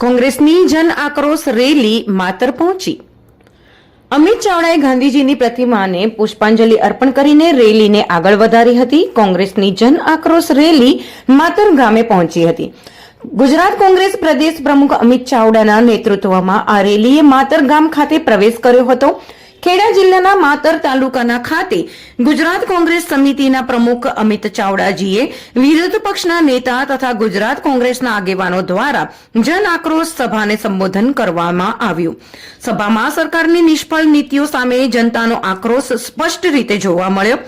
કોંગ્રેસની જન આક્રોશ રેલી માતર પહોંચી. અમિત ચાવડાએ ગાંધીજીની પ્રતિમાને પુષ્પાંજલિ અર્પણ કરીને રેલીને આગળ વધારી હતી. કોંગ્રેસની જન આક્રોશ રેલી માતર ગામે પહોંચી હતી. ગુજરાત કોંગ્રેસ પ્રદેશ પ્રમુખ અમિત ચાવડાના નેતૃત્વમાં આ રેલીએ માતર ગામ ખાતે પ્રવેશ કર્યો હતો. ખેડા જિલ્લાના માતર તાલુકાના ખાતે ગુજરાત કોંગ્રેસ સમિતિના પ્રમુખ અમિત ચાવડાજીએ વિરોધ પક્ષના નેતા તથા ગુજરાત કોંગ્રેસના આગેવાનો દ્વારા જન આક્રોશ સભાને સંબોધન કરવામાં આવ્યું. સભામાં સરકારની નિષ્ફળ નીતિઓ સામે જનતાનો આક્રોશ સ્પષ્ટ રીતે જોવા મળ્યો.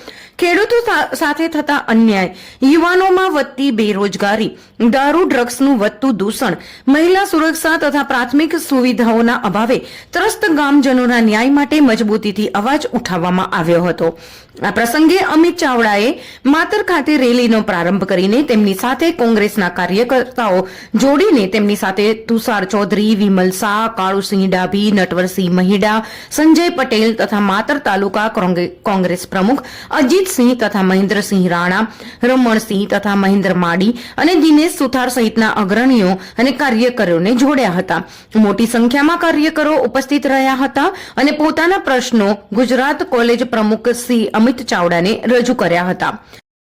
ખેડૂતો સાથે થતા અન્યાય યુવાનોમાં વધતી બેરોજગારી દારૂ, ડ્રગ્સનું વધતું દૂષણ. મહિલા સુરક્ષા તથા પ્રાથમિક સુવિધાઓના અભાવે ત્રસ્ત ગામજનોના ન્યાય માટે મજબૂતીથી અવાજ ઉઠાવવામાં આવ્યો હતો. આ પ્રસંગે અમિત ચાવડાએ માતર ખાતે રેલીનો પ્રારંભ કરીને તેમની સાથે કોંગ્રેસના કાર્યકર્તાઓ જોડીને તેમની સાથે તુષાર ચૌધરી, વિમલ શાહ, કાળુસિંહ ડાભી, નટવરસિંહ મહિડા, સંજય પટેલ તથા માતર તાલુકા કોંગ્રે- કોંગ્રેસ પ્રમુખ અજીતસિંહ તથા મહેન્દ્રસિંહ રાણા, રમણસિંહ તથા મહેન્દ્ર માડી અને દિનેશ સુથાર સહિતના અગ્રણીઓ અને કાર્યકરોને જોડ્યા હતા. મોટી સંખ્યામાં કાર્યકરો ઉપસ્થિત રહ્યા હતા અને પોતાના પ્રશ્નો ગુજરાત કોલેજ પ્રમુખ સી. અમિત ચાવડાને રજૂ કર્યા હતા.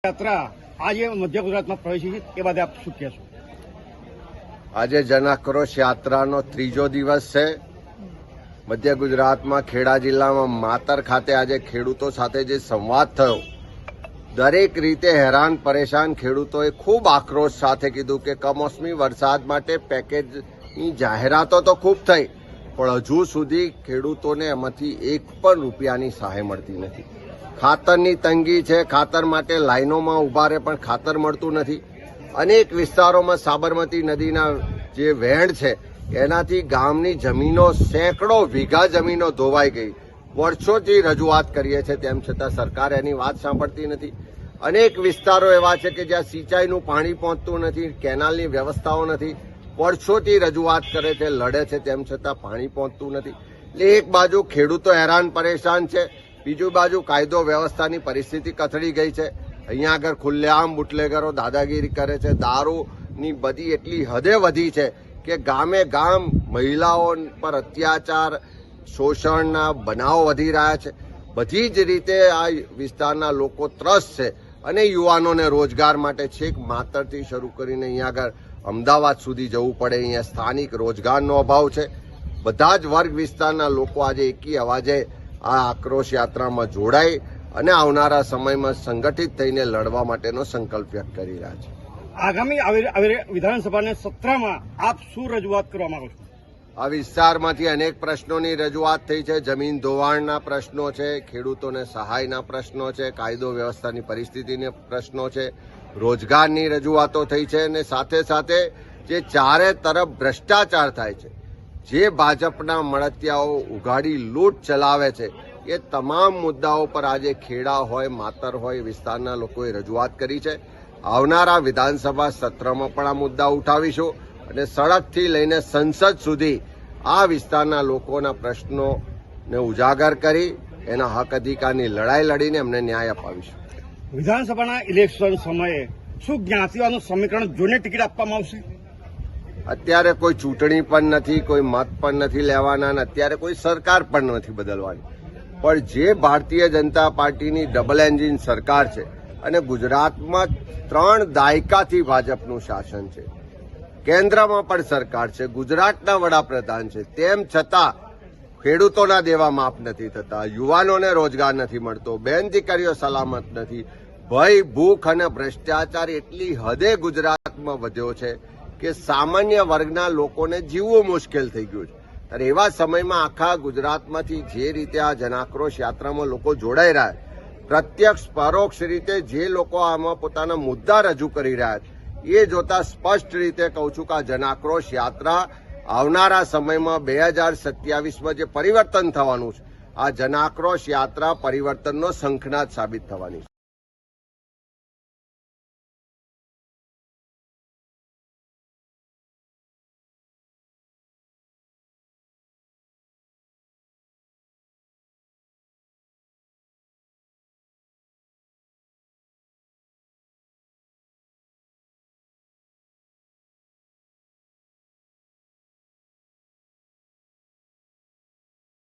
યાત્રા આજે મધ્ય ગુજરાતમાં પ્રવેશી છે એ બાદ આપ શું કહેશો? આજે જનાક્રોશ યાત્રાનો ત્રીજો દિવસ છે. મધ્ય ગુજરાતમાં ખેડા જિલ્લામાં માતર ખાતે આજે ખેડૂતો સાથે જે સંવાદ થયો દરેક રીતે હેરાન, પરેશાન ખેડૂતોએ ખૂબ આક્રોશ સાથે કીધું કે કમોસમી વરસાદ માટે પેકેજની જાહેરાતો તો ખૂબ થઈ, પણ હજુ સુધી ખેડૂતોને એમાંથી એક પણ રૂપિયાની સહાય મળતી નથી. ખાતરની તંગી છે, ખાતર માટે લાઈનોમાં ઊભા રહે પણ ખાતર મળતું નથી. અનેક વિસ્તારોમાં સાબરમતી નદીના જે વહેણ છે, એનાથી ગામની જમીનો સેંકડો વીઘા જમીનો ધોવાઈ ગઈ. વર્ષોથી રજૂઆત કરીએ છીએ તેમ છતાં સરકાર એની વાત સાંભળતી નથી. અનેક વિસ્તારો એવા છે કે જ્યાં સિંચાઈનું પાણી પહોંચતું નથી, કેનાલની વ્યવસ્થાઓ નથી, વર્ષોથી રજૂઆત કરે છે, લડે છે, તેમ છતાં પાણી પહોંચતું નથી. એટલે એક બાજુ ખેડૂતો હેરાન પરેશાન છે, બીજું બાજુ કાયદો વ્યવસ્થાની પરિસ્થિતિ કથળી ગઈ છે. અહીંયા આગળ ખુલ્લેઆમ બુટલેગરો દાદાગીરી કરે છે. દારૂની બધી એટલી હદે વધી છે કે ગામે ગામ મહિલાઓ પર અત્યાચાર, શોષણના બનાવો વધી રહ્યા છે. બધી જ રીતે આ વિસ્તારના લોકો ત્રસ્ત છે. અને યુવાનોને રોજગાર માટે છેક માતરથી શરૂ કરીને અહીંયા આગળ અમદાવાદ સુધી જવું પડે. અહીંયા સ્થાનિક રોજગારનો અભાવ છે. બધા જ વર્ગ વિસ્તારના લોકો આજે એકી અવાજે આ આક્રોશ યાત્રામાં જોડાઈ અને આવનારા સમયમાં સંગઠિત થઈને લડવા માટેનો સંકલ્પ વ્યક્ત કરી રહ્યા છે. આગામી વિધાનસભાના સત્રમાં આપ શું રજૂઆત કરવા માંગો છો? આ વિસ્તારમાંથી અનેક પ્રશ્નોની રજૂઆત થઈ છે. જમીન ધોવાણના પ્રશ્નો છે, ખેડૂતોને સહાયના પ્રશ્નો છે, કાયદો વ્યવસ્થાની પરિસ્થિતિને પ્રશ્નો છે, રોજગારની રજૂઆતો થઈ છે અને સાથે સાથે જે ચારે તરફ ભ્રષ્ટાચાર થાય છે, જે ભાજપના મળતિયાઓ ઉઘાડી લૂંટ ચલાવે છે, એ તમામ મુદ્દાઓ પર આજે ખેડા હોય, માતર હોય વિસ્તારના લોકોએ રજૂઆત કરી છે. આવનારા વિધાનસભા સત્રમાં પણ આ મુદ્દા ઉઠાવીશું. અને સડકથી લઈને સંસદ સુધી આ વિસ્તારના લોકોના પ્રશ્નોને ઉજાગર કરી એના હક અધિકારની લડાઈ લડીને એમને ન્યાય અપાવીશું. વિધાનસભાના ઇલેક્શન સમયે શું જ્ઞાતિઓનું સમીકરણ જોઈને ટિકિટ આપવામાં આવશે? અત્યારે કોઈ ચૂંટણી પણ નથી કોઈ મત પણ નથી લેવાના અને અત્યારે કોઈ સરકાર પણ નથી બદલવાની. પણ જે ભારતીય જનતા પાર્ટીની ડબલ એન્જિન સરકાર છે અને ગુજરાતમાં ત્રણ દાયકાથી ભાજપનું શાસન છે કેન્દ્રમાં પણ સરકાર છે, ગુજરાતના વડાપ્રધાન છે, તેમ છતાં ખેડૂતોના દેવા માફ નથી થતા, યુવાનોને રોજગાર નથી મળતો, બેન દીકરીઓ સલામત નથી. ભય, ભૂખ અને ભ્રષ્ટાચાર એટલી હદે ગુજરાતમાં વધ્યો છે કે સામાન્ય વર્ગના લોકોને જીવવું મુશ્કેલ થઈ ગયું છે. ત્યારે એવા સમયમાં આખા ગુજરાતમાંથી જે રીતે આ જનાક્રોશ યાત્રામાં લોકો જોડાઈ રહ્યા પ્રત્યક્ષ, પરોક્ષ રીતે જે લોકો આમાં પોતાના મુદ્દા રજૂ કરી રહ્યા છે એ જોતા સ્પષ્ટ રીતે કહું છું કે આ જનાક્રોશ યાત્રા આવનારા સમયમાં બે હજાર સત્યાવીસમાં જે પરિવર્તન થવાનું છે, આ જનાક્રોશ યાત્રા પરિવર્તનનો શંખનાદ સાબિત થવાની છે.